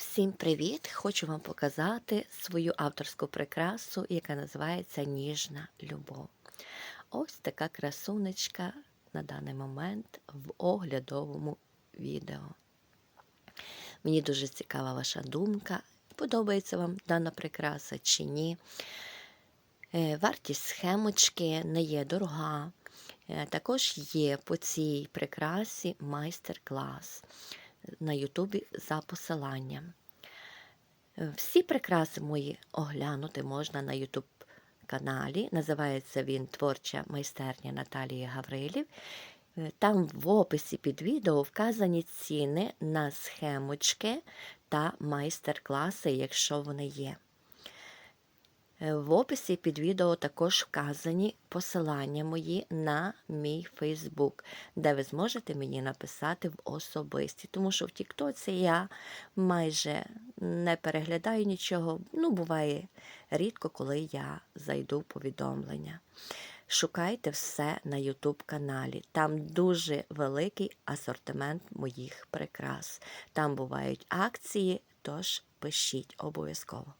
Всім привіт! Хочу вам показати свою авторську прикрасу, яка називається Ніжна любов. Ось така красунечка на даний момент в оглядовому відео. Мені дуже цікава ваша думка. Подобається вам дана прикраса чи ні. Е, Вартість схемочки не є дорога. Е, Також є по цій прикрасі майстер-клас на Ютубі за посиланням. Всі прикраси мої оглянути можна на Ютуб каналі. Називається він Творча майстерня Наталії Гаврилів. Е, Там в описі під відео вказані ціни на схемочки та майстер-класи, якщо вони є. Е, В описі під відео також вказані посилання мої на мій Фейсбук, де ви зможете мені написати в особисті, тому що в Тіктоці я майже не переглядаю нічого. Ну, буває рідко, коли я зайду в повідомлення. Шукайте все на YouTube каналі. Там дуже великий асортимент моїх прикрас. Там бувають акції, тож пишіть обов'язково.